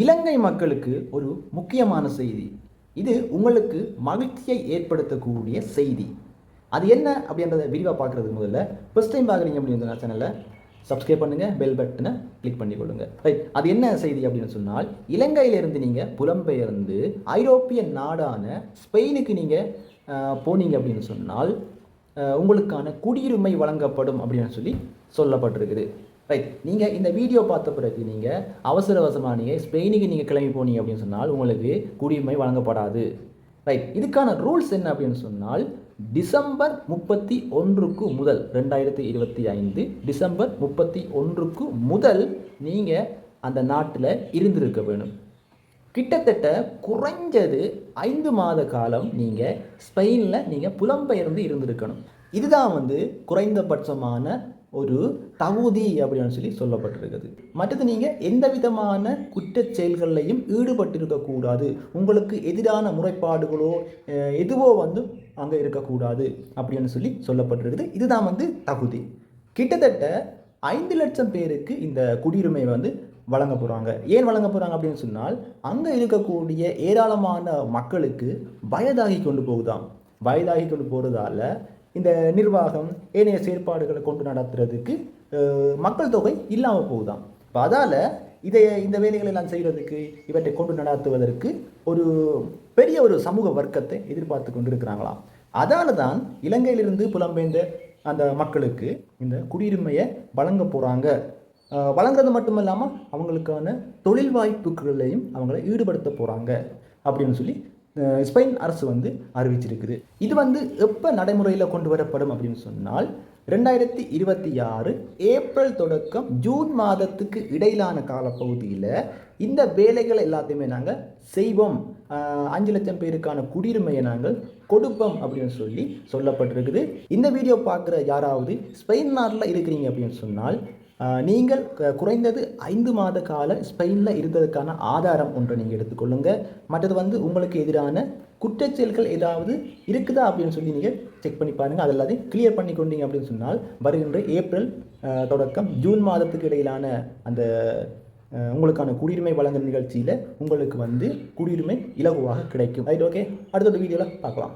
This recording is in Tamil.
இலங்கை மக்களுக்கு ஒரு முக்கியமான செய்தி. இது உங்களுக்கு மகிழ்ச்சியை ஏற்படுத்தக்கூடிய செய்தி. அது என்ன அப்படின்றத விரிவாக பார்க்குறதுக்கு முதல்ல ஃபர்ஸ்ட் டைம் பார்க்குறீங்க அப்படின்ற சேனலை சப்ஸ்கிரைப் பண்ணுங்கள் பெல் பட்டனை கிளிக் கொடுங்க ரைட் அது என்ன செய்தி அப்படின்னு சொன்னால் இலங்கையிலிருந்து நீங்கள் புலம்பெயர்ந்து ஐரோப்பிய நாடான ஸ்பெயினுக்கு நீங்கள் போனீங்க அப்படின்னு சொன்னால் உங்களுக்கான குடியுரிமை வழங்கப்படும் அப்படின்னு சொல்லி சொல்லப்பட்டிருக்குது. ரைட் நீங்கள் இந்த வீடியோ பார்த்த பிறகு நீங்கள் அவசர அவசரமாக நீங்கள் ஸ்பெயினுக்கு நீங்கள் கிளம்பி போனீங்க அப்படின்னு சொன்னால் உங்களுக்கு குடியுரிமை வழங்கப்படாது. ரைட் இதுக்கான ரூல்ஸ் என்ன அப்படின்னு சொன்னால் டிசம்பர் முப்பத்தி ஒன்றுக்கு முதல் ரெண்டாயிரத்தி இருபத்தி ஐந்து டிசம்பர் முப்பத்தி ஒன்றுக்கு முதல் நீங்கள் அந்த நாட்டில் இருந்திருக்க வேணும். கிட்டத்தட்ட குறைஞ்சது ஐந்து மாத காலம் நீங்கள் ஸ்பெயினில் நீங்கள் புலம்பெயர்ந்து இருந்திருக்கணும். இதுதான் வந்து குறைந்தபட்சமான ஒரு தகுதி அப்படின்னு சொல்லி சொல்லப்பட்டிருக்குது. மற்றது நீங்கள் எந்த விதமான குற்ற செயல்கள்லையும் ஈடுபட்டிருக்கக்கூடாது உங்களுக்கு எதிரான முறைப்பாடுகளோ எதுவோ வந்து அங்கே இருக்கக்கூடாது அப்படின்னு சொல்லி சொல்லப்பட்டிருக்குது. இதுதான் வந்து தகுதி. கிட்டத்தட்ட ஐந்து லட்சம் பேருக்கு இந்த குடியுரிமை வந்து வழங்க போகிறாங்க ஏன் வழங்க போகிறாங்க அப்படின்னு சொன்னால் அங்கே இருக்கக்கூடிய ஏராளமான மக்களுக்கு வயதாகி கொண்டு போகுதாம். வயதாகி கொண்டு போகிறதால இந்த நிர்வாகம் ஏனைய செயற்பாடுகளை கொண்டு நடத்துறதுக்கு மக்கள் தொகை இல்லாமல் போகுதான் இப்போ அதால் இதை இந்த வேலைகளை எல்லாம் செய்கிறதுக்கு இவற்றை கொண்டு நடத்துவதற்கு ஒரு பெரிய ஒரு சமூக வர்க்கத்தை எதிர்பார்த்து கொண்டு அதால் தான் இலங்கையிலிருந்து புலம்பெயர்ந்த அந்த மக்களுக்கு இந்த குடியுரிமையை வழங்க போகிறாங்க வழங்குறது மட்டும் இல்லாமல் அவங்களுக்கான தொழில் வாய்ப்புகளையும் அவங்கள ஈடுபடுத்த போகிறாங்க அப்படின்னு சொல்லி ஸ்பெயின் அரசு வந்து அறிவிச்சிருக்குது. இது வந்து எப்போ நடைமுறையில் கொண்டு வரப்படும் அப்படின்னு சொன்னால் ரெண்டாயிரத்தி இருபத்தி ஆறு ஏப்ரல் தொடக்கம் ஜூன் மாதத்துக்கு இடையிலான காலப்பகுதியில் இந்த வேலைகள் எல்லாத்தையுமே நாங்கள் செய்வோம். அஞ்சு லட்சம் பேருக்கான குடியுரிமையை நாங்கள் கொடுப்போம் அப்படின்னு சொல்லி சொல்லப்பட்டிருக்குது. இந்த வீடியோ பார்க்குற யாராவது ஸ்பெயின் நாட்டில் இருக்கிறீங்க அப்படின்னு சொன்னால் நீங்கள் குறைந்தது ஐந்து மாத கால ஸ்பெயினில் இருந்ததுக்கான ஆதாரம் ஒன்றை நீங்கள் எடுத்துக்கொள்ளுங்க மற்றது வந்து உங்களுக்கு எதிரான குற்றச்செயல்கள் ஏதாவது இருக்குதா அப்படின்னு சொல்லி நீங்கள் செக் பண்ணி பாருங்கள் அது எல்லாத்தையும் கிளியர் பண்ணி கொண்டீங்க அப்படின்னு சொன்னால் வருகின்ற ஏப்ரல் தொடக்கம் ஜூன் மாதத்துக்கு இடையிலான அந்த உங்களுக்கான குடியுரிமை வழங்கல் நிகழ்ச்சியில் உங்களுக்கு வந்து குடியுரிமை இலகுவாக கிடைக்கும். ரைட் ஓகே அடுத்த வீடியோவில் பார்க்கலாம்.